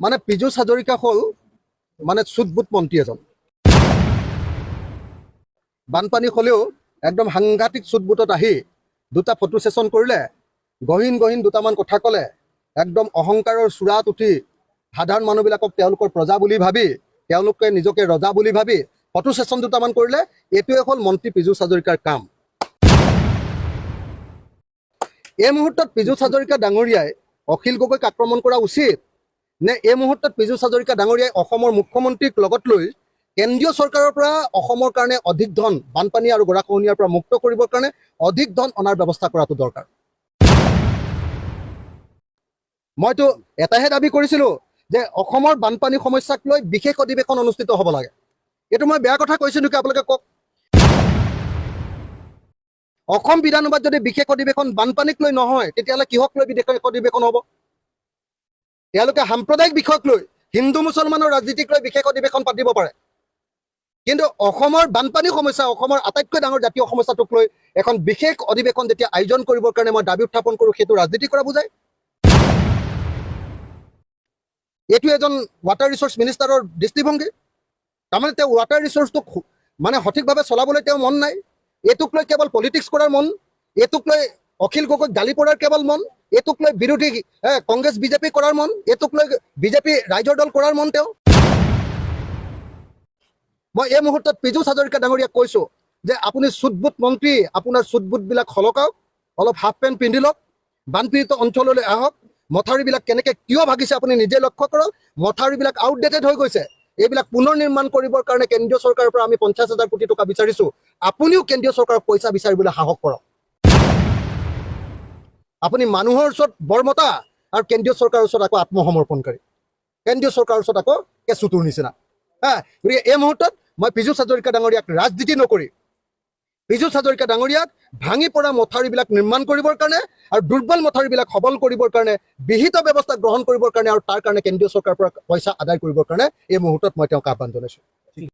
মানে পীযুষ হাজৰিকা হ'ল মানে চুটবুট মন্ত্ৰী এজন। বানপানী হ'লেও একদম সাংঘাতিক চুটবুটত আহি দুটা ফটো ছেশ্যন কৰিলে, গহীন গহীন দুটামান কথা ক'লে, একদম অহংকাৰৰ চূড়াত উঠি সাধাৰণ মানুহবিলাকক তেওঁলোকৰ প্ৰজা বুলি ভাবি, তেওঁলোকে নিজকে ৰজা বুলি ভাবি ফটো ছেশ্যন দুটামান কৰিলে, এইটোৱে হ'ল মন্ত্ৰী পীযুষ হাজৰিকাৰ কাম। এই মুহূৰ্তত পীযুষ হাজৰিকা ডাঙৰীয়াই অখিল গগৈক আক্ৰমণ কৰা উচিত নে এই মুহূৰ্তত পীযুষ হাজৰিকা ডাঙৰীয়াই অসমৰ মুখ্যমন্ত্ৰীক লগত লৈ কেন্দ্ৰীয় চৰকাৰৰ পৰা অসমৰ কাৰণে অধিক ধন বানপানী আৰু গৰাখহনীয়াৰ পৰা মুক্ত কৰিবৰ কাৰণে অধিক ধন অনাৰ ব্যৱস্থা কৰাটো দৰকাৰ। মইতো এটাহে দাবী কৰিছিলোঁ যে অসমৰ বানপানী সমস্যাক লৈ বিশেষ অধিৱেশন অনুষ্ঠিত হ'ব লাগে। এইটো মই বেয়া কথা কৈছোঁ নেকি আপোনালোকে কওক? অসম বিধানসভাত যদি বিশেষ অধিৱেশন বানপানীক লৈ নহয় তেতিয়াহ'লে কিহক লৈ বিশেষ অধিৱেশন হ'ব? তেওঁলোকে সাম্প্ৰদায়িক বিষয়ক লৈ হিন্দু মুছলমানৰ ৰাজনীতিক লৈ বিশেষ অধিৱেশন পাতিব পাৰে। কিন্তু অসমৰ বানপানী সমস্যা, অসমৰ আটাইতকৈ ডাঙৰ জাতীয় সমস্যাটোক লৈ এখন বিশেষ অধিৱেশন যেতিয়া আয়োজন কৰিবৰ কাৰণে মই দাবি উত্থাপন কৰোঁ, সেইটো ৰাজনীতি কৰা বুজায়। এইটো এজন ৱাটাৰ ৰিচোৰ্চ মিনিষ্টাৰৰ দৃষ্টিভংগী। তাৰমানে তেওঁ ৱাটাৰ ৰিচোৰ্চটোক মানে সঠিকভাৱে চলাবলৈ তেওঁ মন নাই। এইটোক লৈ কেৱল পলিটিক্স কৰাৰ মন, এইটোক লৈ অখিল গগৈক গালি পৰাৰ কেৱল মন। এইটোক লৈ বিৰোধী এ, কংগ্ৰেছ বিজেপি কৰাৰ মন এইটোক লৈ বিজেপি ৰাইজৰ দল কৰাৰ মন তেওঁ। মই এই মুহূৰ্তত পীযুষ হাজৰিকা ডাঙৰীয়াক কৈছোঁ যে আপুনি চুটবুট মন্ত্ৰী আপোনাৰ চুটবুটবিলাক সলকাওক অলপ হাফ পেণ্ট পিন্ধি লওক বানপীড়িত অঞ্চললৈ আহক মথাউৰিবিলাক কেনেকৈ কিয় ভাগিছে আপুনি নিজে লক্ষ্য কৰক মথাউৰিবিলাক আউটডেটেড হৈ গৈছে। এইবিলাক পুনৰ নিৰ্মাণ কৰিবৰ কাৰণে কেন্দ্ৰীয় চৰকাৰৰ পৰা আমি পঞ্চাছ হাজাৰ কোটি টকা বিচাৰিছোঁ। আপুনিও কেন্দ্ৰীয় চৰকাৰক পইচা বিচাৰিবলৈ সাহস কৰক। আপুনি মানুহৰ ওচৰত বৰমতা আৰু কেন্দ্ৰীয় চৰকাৰৰ ওচৰত আকৌ আত্মসমৰ্পণকাৰী কেন্দ্ৰীয় চৰকাৰৰ ওচৰত আকৌ কেঁচুটোৰ নিচিনা। হা, গতিকে এই মুহূৰ্তত মই পীযুষ হাজৰিকা ডাঙৰীয়াক ৰাজনীতি নকৰি, পীযুষ হাজৰিকা ডাঙৰীয়াক ভাঙি পৰা মথাউৰিবিলাক নিৰ্মাণ কৰিবৰ কাৰণে আৰু দুৰ্বল মথাউৰিবিলাক সবল কৰিবৰ কাৰণে, বিহিত ব্যৱস্থা গ্ৰহণ কৰিবৰ কাৰণে আৰু তাৰ কাৰণে কেন্দ্ৰীয় চৰকাৰৰ পৰা পইচা আদায় কৰিবৰ কাৰণে এই মুহূৰ্তত মই তেওঁক আহ্বান জনাইছোঁ।